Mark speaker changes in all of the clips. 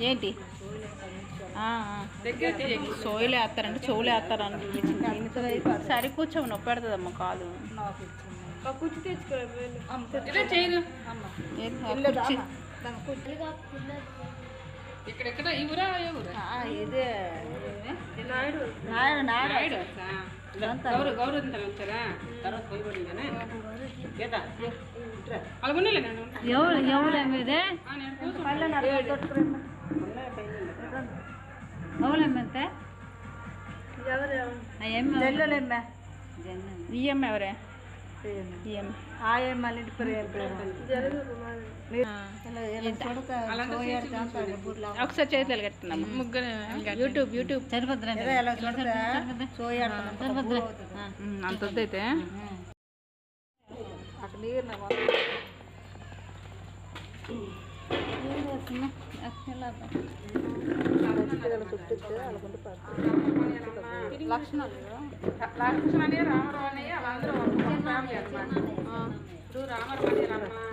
Speaker 1: ఏంటి. సోయిలు వేస్తారంటే చెవులు వేస్తారంటే సరి కూర్చో నొప్పి పెడుతుందమ్మా ఆ, ఇదే.
Speaker 2: నాయుడు?
Speaker 1: నాయుడు నాయుడు.
Speaker 2: నాయుడు గౌరవ గౌరవ వచ్చారా తర్వాత పోయిపడిందనే అలాగొనేలే నేను
Speaker 1: ఎవరు ఎవరు మీదే?
Speaker 2: ఆ, నేను కూర్చుంటా.
Speaker 1: ఎవరమ్మంతే ఈఎం ఎవరే ఒకసారి చేతులు కట్టుకున్నాము ముగ్గురు యూట్యూబ్ యూట్యూబ్ ఉమ్, అంత వద్దయితే లక్షణాలు
Speaker 2: లక్ష్మణ్ రామారావు అని వాళ్ళందరూ ఫ్యామిలీ ఇప్పుడు రామారావు అని కుక్కలు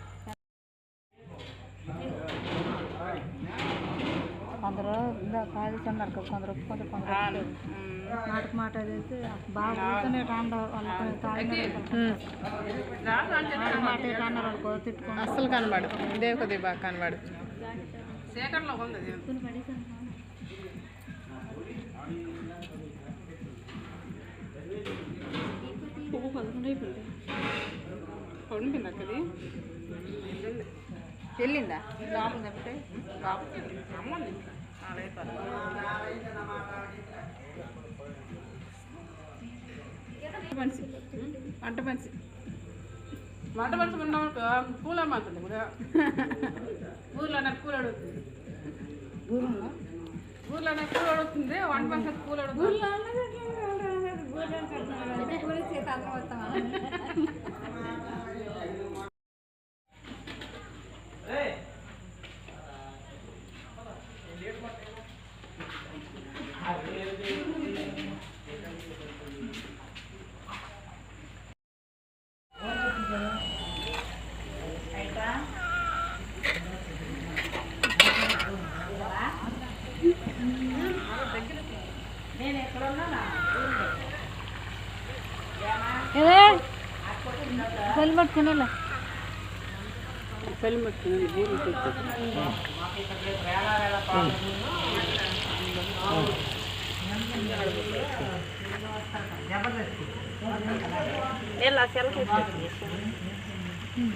Speaker 3: కొందరు కాల్చున్నారు కొందరు ఒప్పుకుంటే కొందరు మాట మాట చేసి బాగా మాట రాన్నారు అనుకో తిట్టుకుంటారు
Speaker 1: అస్సలు కనబడు ఇదే కొద్దిగా బాగా కనబడు
Speaker 2: సేకరణలో ఉంది అది.
Speaker 1: పువ్వు పదకొండు అయిపోయింది.
Speaker 2: పండుకుంది అక్కది
Speaker 1: వెళ్ళిందా? లోపల తప్పితే?
Speaker 2: అమ్మంది
Speaker 1: మనిషి వంట మనిషి
Speaker 2: వంట మనిషి ఉన్నామనుకో కూల మాత్రం కూడా ఊర్లో నాకు కూల అడుగుతుంది ఊర్లో నాకు కూల అడుగుతుంది వంట మనిషి కూల అడుగుతుంది
Speaker 3: ಕಲ್
Speaker 2: ಮಾಡ್ಕೊಳಲ್ಲ ಕಲ್ ಎಲ್ಲ
Speaker 1: ಸೆಲ್ಫ್ ಹ್ಞೂ